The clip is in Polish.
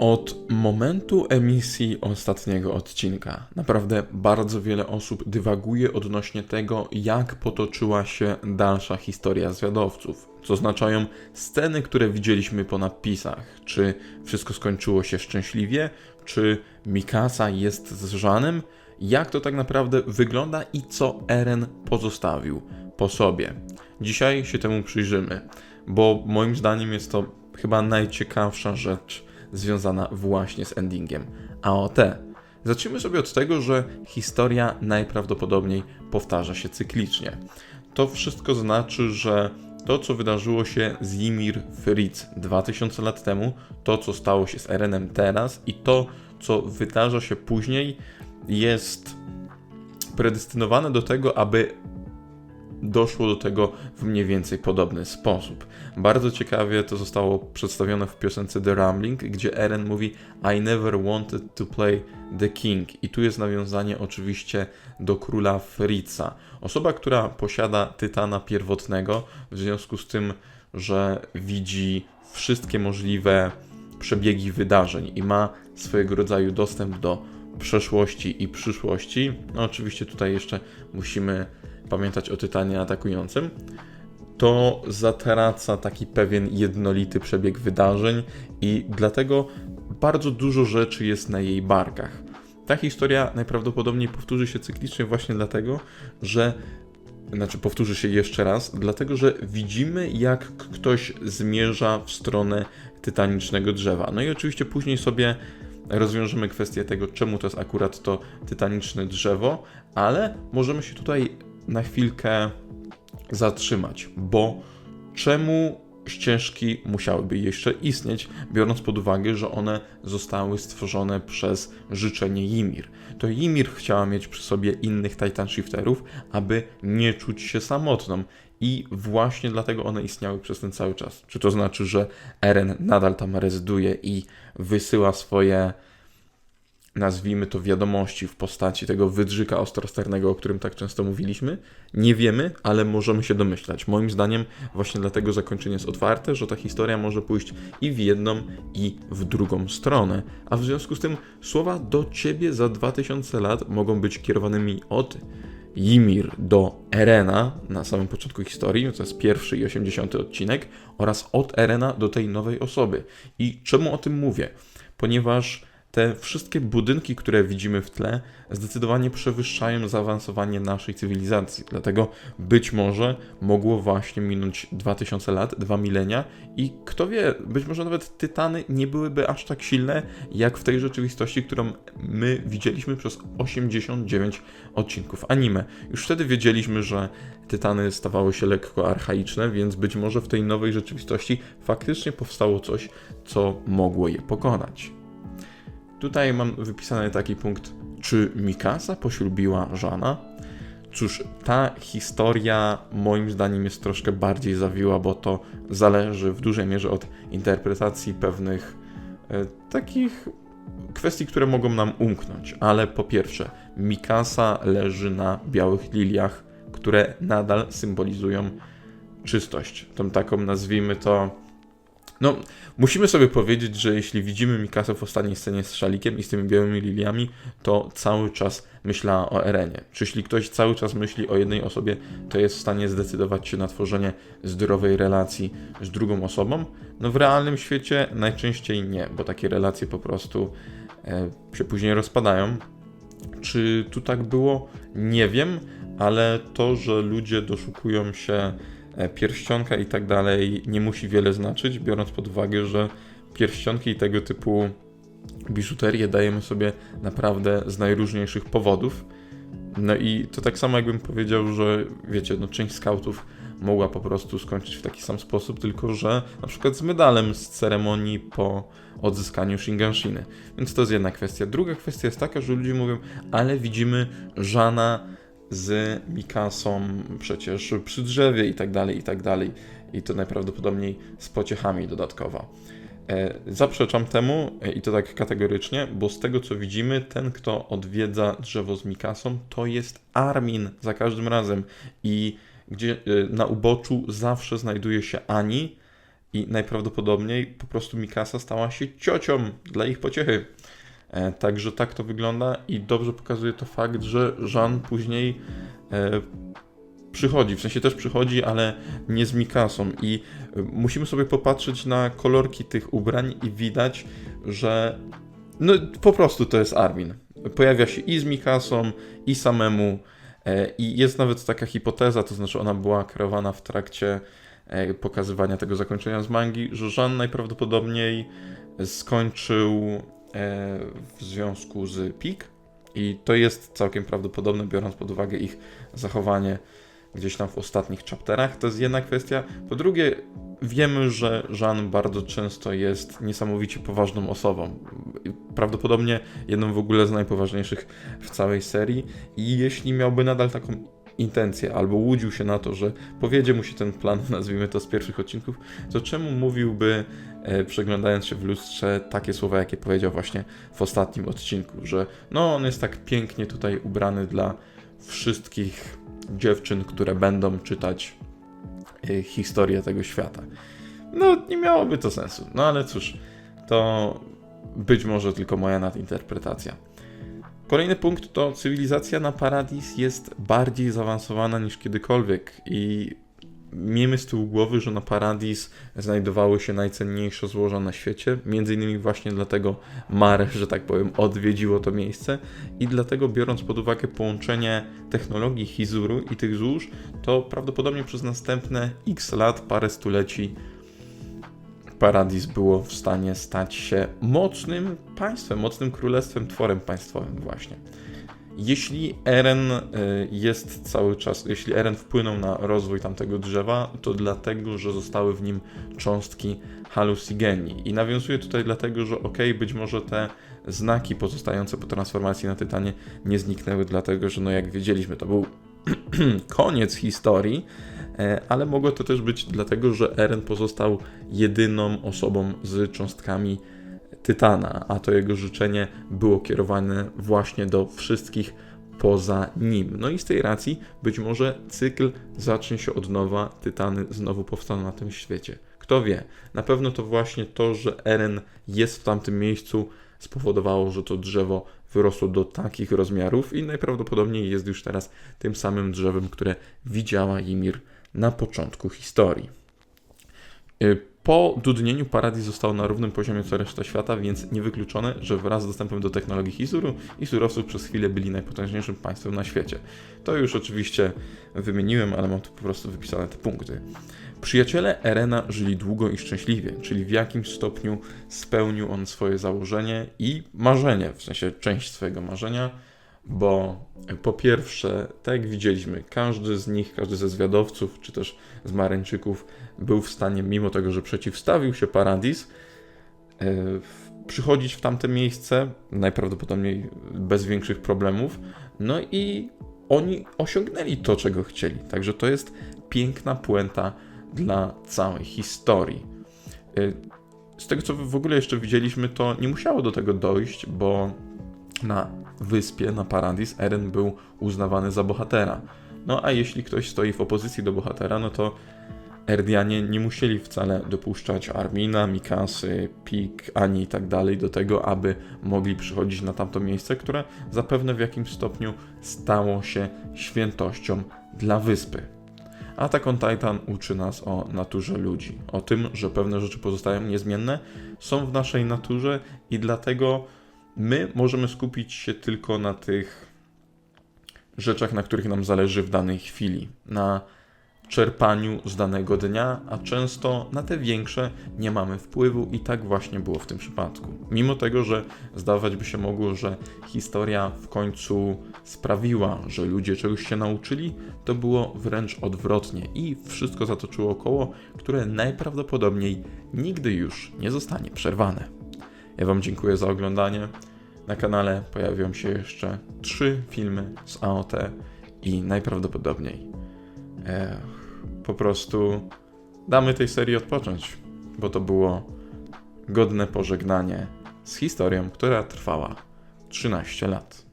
Od momentu emisji ostatniego odcinka naprawdę bardzo wiele osób dywaguje odnośnie tego, jak potoczyła się dalsza historia zwiadowców. Co oznaczają sceny, które widzieliśmy po napisach. Czy wszystko skończyło się szczęśliwie? Czy Mikasa jest z Żanem? Jak to tak naprawdę wygląda i co Eren pozostawił po sobie? Dzisiaj się temu przyjrzymy, bo moim zdaniem jest to chyba najciekawsza rzecz związana właśnie z endingiem AOT. Zacznijmy sobie od tego, że historia najprawdopodobniej powtarza się cyklicznie. To wszystko znaczy, że to, co wydarzyło się z Ymir Fritz 2000 lat temu, to, co stało się z Erenem teraz i to, co wydarza się później, jest predestynowane do tego, aby doszło do tego w mniej więcej podobny sposób. Bardzo ciekawie to zostało przedstawione w piosence The Rambling, gdzie Eren mówi I never wanted to play the king. I tu jest nawiązanie oczywiście do króla Fritza. Osoba, która posiada tytana pierwotnego, w związku z tym, że widzi wszystkie możliwe przebiegi wydarzeń i ma swojego rodzaju dostęp do przeszłości i przyszłości. No oczywiście tutaj jeszcze musimy pamiętać o Tytanie atakującym, to zatraca taki pewien jednolity przebieg wydarzeń i dlatego bardzo dużo rzeczy jest na jej barkach. Ta historia najprawdopodobniej powtórzy się cyklicznie właśnie dlatego, że znaczy powtórzy się jeszcze raz, dlatego że widzimy jak ktoś zmierza w stronę tytanicznego drzewa. No i oczywiście później sobie rozwiążemy kwestię tego, czemu to jest akurat to tytaniczne drzewo, ale możemy się tutaj na chwilkę zatrzymać, bo czemu ścieżki musiałyby jeszcze istnieć, biorąc pod uwagę, że one zostały stworzone przez życzenie Ymir. To Ymir chciała mieć przy sobie innych Titan Shifterów, aby nie czuć się samotną i właśnie dlatego one istniały przez ten cały czas. Czy to znaczy, że Eren nadal tam rezyduje i wysyła swoje nazwijmy to wiadomości w postaci tego wydrzyka ostrosternego, o którym tak często mówiliśmy? Nie wiemy, ale możemy się domyślać. Moim zdaniem właśnie dlatego zakończenie jest otwarte, że ta historia może pójść i w jedną, i w drugą stronę. A w związku z tym słowa do ciebie za 2000 lat mogą być kierowanymi od Ymir do Erena na samym początku historii, to jest pierwszy i 80 odcinek, oraz od Erena do tej nowej osoby. I czemu o tym mówię? Ponieważ te wszystkie budynki, które widzimy w tle, zdecydowanie przewyższają zaawansowanie naszej cywilizacji. Dlatego być może mogło właśnie minąć 2000 lat, dwa milenia i kto wie, być może nawet tytany nie byłyby aż tak silne, jak w tej rzeczywistości, którą my widzieliśmy przez 89 odcinków anime. Już wtedy wiedzieliśmy, że tytany stawały się lekko archaiczne, więc być może w tej nowej rzeczywistości faktycznie powstało coś, co mogło je pokonać. Tutaj mam wypisany taki punkt, czy Mikasa poślubiła Żana? Cóż, ta historia moim zdaniem jest troszkę bardziej zawiła, bo to zależy w dużej mierze od interpretacji pewnych e, takich kwestii, które mogą nam umknąć. Ale po pierwsze, Mikasa leży na białych liliach, które nadal symbolizują czystość. Tą taką, nazwijmy to, no, musimy sobie powiedzieć, że jeśli widzimy Mikasę w ostatniej scenie z szalikiem i z tymi białymi liliami, to cały czas myślała o Erenie. Czy jeśli ktoś cały czas myśli o jednej osobie, to jest w stanie zdecydować się na tworzenie zdrowej relacji z drugą osobą? No w realnym świecie najczęściej nie, bo takie relacje po prostu e, się później rozpadają. Czy tu tak było? Nie wiem, ale to, że ludzie doszukują się pierścionka i tak dalej nie musi wiele znaczyć, biorąc pod uwagę, że pierścionki i tego typu biżuterię dajemy sobie naprawdę z najróżniejszych powodów. No i to tak samo jakbym powiedział, że wiecie, no część skautów mogła po prostu skończyć w taki sam sposób, tylko że na przykład z medalem z ceremonii po odzyskaniu Shinganshiny. Więc to jest jedna kwestia. Druga kwestia jest taka, że ludzie mówią, ale widzimy Żana z Mikasą przecież przy drzewie i tak dalej, i tak dalej. I to najprawdopodobniej z pociechami dodatkowo. E, zaprzeczam temu e, i to tak kategorycznie, bo z tego co widzimy, ten kto odwiedza drzewo z Mikasą, to jest Armin za każdym razem. I gdzie e, na uboczu zawsze znajduje się Ani, i najprawdopodobniej po prostu Mikasa stała się ciocią dla ich pociechy. E, Także tak to wygląda i dobrze pokazuje to fakt, że Jean później e, przychodzi, w sensie też przychodzi, ale nie z Mikasą i e, musimy sobie popatrzeć na kolorki tych ubrań i widać, że no po prostu to jest Armin. Pojawia się i z Mikasą, i samemu i jest nawet taka hipoteza, to znaczy ona była kreowana w trakcie pokazywania tego zakończenia z mangi, że Jean najprawdopodobniej skończył w związku z Pik i to jest całkiem prawdopodobne, biorąc pod uwagę ich zachowanie gdzieś tam w ostatnich chapterach. To jest jedna kwestia. Po drugie, wiemy, że Jean bardzo często jest niesamowicie poważną osobą. Prawdopodobnie jedną w ogóle z najpoważniejszych w całej serii. I jeśli miałby nadal taką intencję, albo łudził się na to, że powiedzie mu się ten plan, nazwijmy to z pierwszych odcinków, to czemu mówiłby, e, przeglądając się w lustrze, takie słowa, jakie powiedział właśnie w ostatnim odcinku, że no on jest tak pięknie tutaj ubrany dla wszystkich dziewczyn, które będą czytać e, historię tego świata. No, nie miałoby to sensu. No ale cóż, to być może tylko moja nadinterpretacja. Kolejny punkt to cywilizacja na Paradis jest bardziej zaawansowana niż kiedykolwiek i miejmy z tyłu głowy, że na Paradis znajdowały się najcenniejsze złoża na świecie, między innymi właśnie dlatego Mare, że tak powiem, odwiedziło to miejsce. I dlatego biorąc pod uwagę połączenie technologii Hizuru i tych złóż, to prawdopodobnie przez następne x lat, parę stuleci Paradis było w stanie stać się mocnym państwem, mocnym królestwem, tworem państwowym właśnie. Jeśli Eren y, jest cały czas, jeśli Eren wpłynął na rozwój tamtego drzewa, to dlatego, że zostały w nim cząstki halucygenii. I nawiązuje tutaj dlatego, że ok, być może te znaki pozostające po transformacji na Tytanie nie zniknęły, dlatego że no jak wiedzieliśmy, to był koniec historii, ale mogło to też być dlatego, że Eren pozostał jedyną osobą z cząstkami Tytana, a to jego życzenie było kierowane właśnie do wszystkich poza nim. No i z tej racji być może cykl zacznie się od nowa, Tytany znowu powstaną na tym świecie. Kto wie? Na pewno to właśnie to, że Eren jest w tamtym miejscu spowodowało, że to drzewo wyrosło do takich rozmiarów i najprawdopodobniej jest już teraz tym samym drzewem, które widziała Ymir na początku historii. Y, Po dudnieniu Paradis został na równym poziomie co reszta świata, więc niewykluczone, że wraz z dostępem do technologii i surowców przez chwilę byli najpotężniejszym państwem na świecie. To już oczywiście wymieniłem, ale mam tu po prostu wypisane te punkty. Przyjaciele Erena żyli długo i szczęśliwie, czyli w jakimś stopniu spełnił on swoje założenie i marzenie, w sensie część swojego marzenia, bo po pierwsze, tak jak widzieliśmy, każdy z nich, każdy ze zwiadowców, czy też z Mareńczyków był w stanie, mimo tego, że przeciwstawił się Paradis, e, przychodzić w tamte miejsce, najprawdopodobniej bez większych problemów, no i oni osiągnęli to, czego chcieli. Także to jest piękna puenta dla całej historii. Y, Z tego, co w ogóle jeszcze widzieliśmy, to nie musiało do tego dojść, bo na wyspie, na Paradis, Eren był uznawany za bohatera. No a jeśli ktoś stoi w opozycji do bohatera, no to Erdianie nie musieli wcale dopuszczać Armina, Mikasy, Pik, Ani i tak dalej do tego, aby mogli przychodzić na tamto miejsce, które zapewne w jakimś stopniu stało się świętością dla wyspy. Attack on Titan uczy nas o naturze ludzi, o tym, że pewne rzeczy pozostają niezmienne, są w naszej naturze i dlatego my możemy skupić się tylko na tych rzeczach, na których nam zależy w danej chwili, na czerpaniu z danego dnia, a często na te większe nie mamy wpływu i tak właśnie było w tym przypadku. Mimo tego, że zdawać by się mogło, że historia w końcu sprawiła, że ludzie czegoś się nauczyli, to było wręcz odwrotnie i wszystko zatoczyło koło, które najprawdopodobniej nigdy już nie zostanie przerwane. Ja Wam dziękuję za oglądanie. Na kanale pojawią się jeszcze trzy filmy z AOT i najprawdopodobniej e, po prostu damy tej serii odpocząć, bo to było godne pożegnanie z historią, która trwała 13 lat.